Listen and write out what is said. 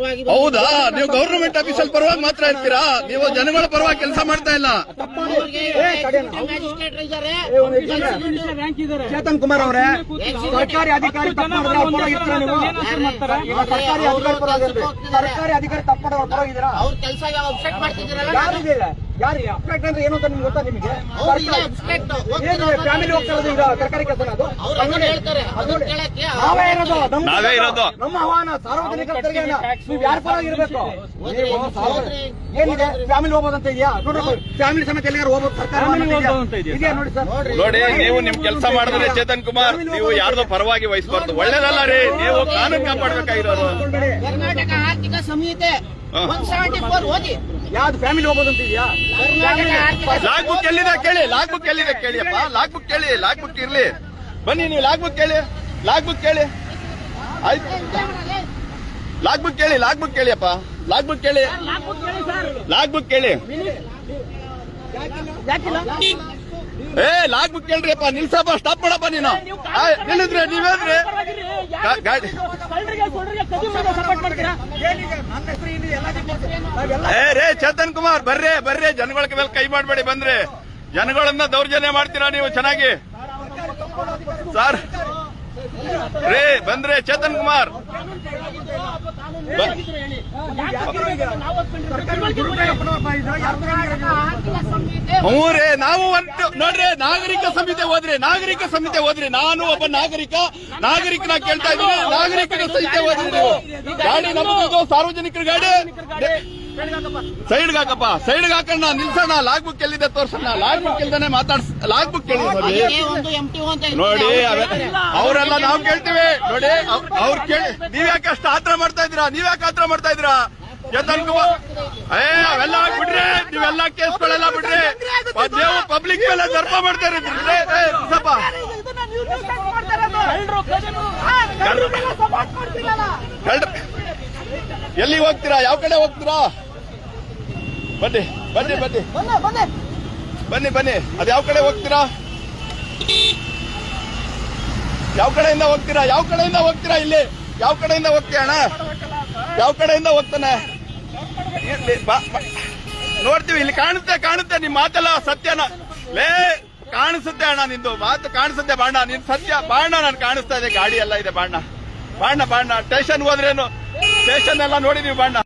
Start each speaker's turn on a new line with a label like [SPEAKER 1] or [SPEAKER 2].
[SPEAKER 1] ಪರವಾಗಿ
[SPEAKER 2] ಹೌದಾ? ನೀವು ಗವರ್ನಮೆಂಟ್ ಆಫೀಸಲ್ಲಿ ಪರವಾಗಿ ಮಾತ್ರ ಇರ್ತೀರಾ? ನೀವು ಜನಗಳ ಪರವಾಗಿ ಕೆಲಸ ಮಾಡ್ತಾ ಇಲ್ಲ.
[SPEAKER 1] ಮ್ಯಾಜಿಸ್ಟ್ರೇಟ್ ಇದ್ದಾರೆ.
[SPEAKER 3] ಚೇತನ್ ಕುಮಾರ್ ಅವರೇ ಸರ್ಕಾರಿ ಅಧಿಕಾರಿ ತಪ್ಪು ಮಾಡಿದ್ರೆ ಅವ್ರ ಪರ ನೀವು ಸರ್ಕಾರಿ ಅಧಿಕಾರಿ ಪರ ಪರವಾಗಿದ್ದೀರಾ? ಸರ್ಕಾರಿ ಅಧಿಕಾರಿ ತಪ್ಪು ಮಾಡೋರು ಪರ ಇದ್ದೀರಾ
[SPEAKER 1] ಅವ್ರ ಕೆಲಸ ಮಾಡ್ತಿದ್ದೀರಲ್ಲ
[SPEAKER 3] ಯಾರು ಅಪ್ಡೇಟ್ ಅಂದ್ರೆ ಏನು ಅಂತ ನಿಮ್ಗೆ ಗೊತ್ತಾ ನಿಮಗೆ? ಏನು ಫ್ಯಾಮಿಲಿ ಹೋಗ್ತಾ ಇರೋದು ಈಗ ಸರ್ಕಾರಿ ಕೆಲಸ ಅದು
[SPEAKER 1] ಅವ್ರು ಹೇಳ್ತಾರೆ ಅದನ್ನ ಕೇಳಕ್ಕೆ
[SPEAKER 3] ನಾವೇ ಇರೋದು ನಮ್ಮ
[SPEAKER 2] ನಾವೇ ಇರೋದು.
[SPEAKER 3] ನಮ್ಮ ಆಹ್ವಾನ ಸಾರ್ವಜನಿಕರ ತೆರಿಗೆನ ನೀವು ಯಾರ ಪರ ಇರಬೇಕು? ನೀವು ಸಾರ್ವಜನಿಕ- ಏನಿದೆ? ಫ್ಯಾಮಿಲಿ ಹೋಗೋದಂತ ಇದೆಯಾ? ನೋಡಿ ಫ್ಯಾಮಿಲಿ ಸಮೇತ ಎಲ್ಲಿಗಾರು ಹೋಗೋದು ಸರ್ಕಾರ ಇದೆಯಾ? ನೋಡಿ ಸರ್?
[SPEAKER 2] ನೋಡಿ ನೀವು ನಿಮ್ ಕೆಲಸ ಮಾಡಿದ್ರೆ ಚೇತನ್ ಕುಮಾರ್ ನೀವು ಯಾರ್ದೋ ಪರವಾಗಿ ವಹಿಸಬಾರ್ದು. ಒಳ್ಳೇದಲ್ಲ ರೀ ನೀವು ಕಾನೂನು ಕಾಪಾಡ್ಬೇಕಾಗಿರೋದು
[SPEAKER 1] ಕರ್ನಾಟಕ ಆರ್ಥಿಕ ಸಂಹಿತೆ
[SPEAKER 2] ಹಾ.
[SPEAKER 1] ಒನ್ ಸೆವೆಂಟಿ ಫೋರ್ ಓದಿ.
[SPEAKER 3] ಯಾವ್ದು ಫ್ಯಾಮಿಲಿ ಹೋಗೋದಂತ ಇದೆಯಾ
[SPEAKER 1] ಕರ್ನಾಟಕ ಆರ್ಥಿಕ
[SPEAKER 2] ಲಾಗ್ ಬುಕ್ ಎಲ್ಲಿದೆ ಕೇಳಿ ಲಾಗ್ ಬುಕ್ ಎಲ್ಲಿದೆ ಕೇಳಿಯಪ್ಪ ಲಾಗ್ ಬುಕ್ ಕೇಳಿ ಲಾಗ್ ಬುಕ್ ಇರ್ಲಿ. ಬನ್ನಿ ನೀವು ಲಾಗ್ ಬುಕ್ ಕೇಳಿ ಲಾಗ್ ಬುಕ್ ಕೇಳಿ. ಆಯ್ತು. ಲಾಗ್ ಬುಕ್ ಕೇಳಿ ಲಾಗ್ ಬುಕ್ ಕೇಳಿಯಪ್ಪ. ಲಾಗ್ ಬುಕ್ ಕೇಳಿ. ಲಾಗ್ ಬುಕ್ ಕೇಳಿ. ಏ ಲಾಗ್ ಬುಕ್ ಕೇಳ್ರಿಯಪ್ಪ ನಿಲ್ಸಪ್ಪ ಸ್ಟಾಪ್ ಮಾಡಪ್ಪ ನೀನು. ನಿಲ್ಲಿದ್ರೆ ನೀವೇನ್ರಿ ಏ ರೇ ಚೇತನ್ ಕುಮಾರ್ ಬರ್ರಿ ಬರ್ರಿ. ಜನಗಳ ಮೇಲೆ ಕೈ ಮಾಡಬೇಡಿ ಬಂದ್ರೆ. ಜನಗಳನ್ನ ದೌರ್ಜನ್ಯ ಮಾಡ್ತೀರಾ ನೀವು ಚೆನ್ನಾಗಿ? ಸರ್ ರೇ ಬಂದ್ರೆ ಚೇತನ್ ಕುಮಾರ್.
[SPEAKER 1] ಸಂಹಿತೆ
[SPEAKER 2] ಹ್ಞೂ ರೇ ನಾವು ಒಂದು ನೋಡ್ರಿ ನಾಗರಿಕ ಸಂಹಿತೆ ಹೋದ್ರಿ ನಾಗರಿಕ ಸಂಹಿತೆ ಹೋದ್ರಿ ನಾನು ಒಬ್ಬ ನಾಗರಿಕ ನಾಗರಿಕನ ಕೇಳ್ತಾ ಇದ್ದೀನಿ. ನಾಗರಿಕನ ಸಂಹಿತೆ ಹೋದ್ರಿ ನೀವು. ಗಾಡಿ ನಮ್ಮದು ಸಾರ್ವಜನಿಕರ ಗಾಡಿ. ಸೈಡ್ಗೆ ಹಾಕಪ್ಪ ಸೈಡ್ಗೆ ಹಾಕೋಣ ನಿಲ್ಸೋಣ ಲಾಗ್ ಬುಕ್ ಎಲ್ಲಿದೆ ತೋರ್ಸೋಣ ಲಾಗ್ ಬುಕ್ ಇಲ್ದಾನೆ ಮಾತಾಡ್ಸ ಲಾಗ್ ಬುಕ್ ಕೇಳಿ ನೋಡಿ. ಅವರೆಲ್ಲ ನಾವು ಕೇಳ್ತೀವಿ. ನೋಡಿ ಅವ್ರ ಕೇಳಿ ನೀವ್ಯಾಕೆ ಅಷ್ಟ ಆತರ ಮಾಡ್ತಾ ಇದ್ದೀರಾ? ನೀವ್ಯಾಕೆ ಆತ್ರ ಮಾಡ್ತಾ ಕುಮಾರ್ ಏ ಅವೆಲ್ಲ ಬಿಡ್ರಿ ನೀವೆಲ್ಲ ಕೇಸ್ಗಳೆಲ್ಲ ಬಿಡ್ರಿ ನೀವು ಪಬ್ಲಿಕ್ ಮೇಲೆ ದರ್ಪ ಮಾಡ್ತಾರೆ ಎಲ್ಲಿ ಹೋಗ್ತೀರಾ? ಯಾವ ಕಡೆ ಹೋಗ್ತೀರಾ? ಬನ್ನಿ ಬನ್ನಿ ಬನ್ನಿ. ಬನ್ನಿ ಬನ್ನಿ. ಅದ್ ಯಾವ ಕಡೆ ಹೋಗ್ತೀರಾ? ಯಾವ ಕಡೆಯಿಂದ ಹೋಗ್ತೀರಾ? ಯಾವ ಕಡೆಯಿಂದ ಹೋಗ್ತೀರಾ ಇಲ್ಲಿ? ಯಾವ ಕಡೆಯಿಂದ ಹೋಗ್ತೀಯ ಅಣ್ಣ? ಯಾವ ಕಡೆಯಿಂದ ಹೋಗ್ತಾನೆ? ಬಾ- ನೋಡ್ತೀವಿ, ಇಲ್ಲಿ ಕಾಣುತ್ತೆ ಕಾಣುತ್ತೆ ನಿಮ್ ಮಾತೆಲ್ಲ ಸತ್ಯನ. ಲೇ, ಕಾಣಿಸುತ್ತೆ ಅಣ್ಣ ನಿಂದು ಮಾತು, ಕಾಣಿಸುತ್ತೆ ಬಾಣ ನಿನ್ ಸತ್ಯ ಬಾಣ ನಾನು ಕಾಣಿಸ್ತಾ ಇದೆ, ಗಾಡಿ ಎಲ್ಲ ಇದೆ ಬಾಣ ಬಾಣ ಬಾಣ ಸ್ಟೇಷನ್ ಹೋದ್ರೇನು ಸ್ಟೇಷನ್ ಎಲ್ಲ ನೋಡಿದೀವಿ ಬಾಣ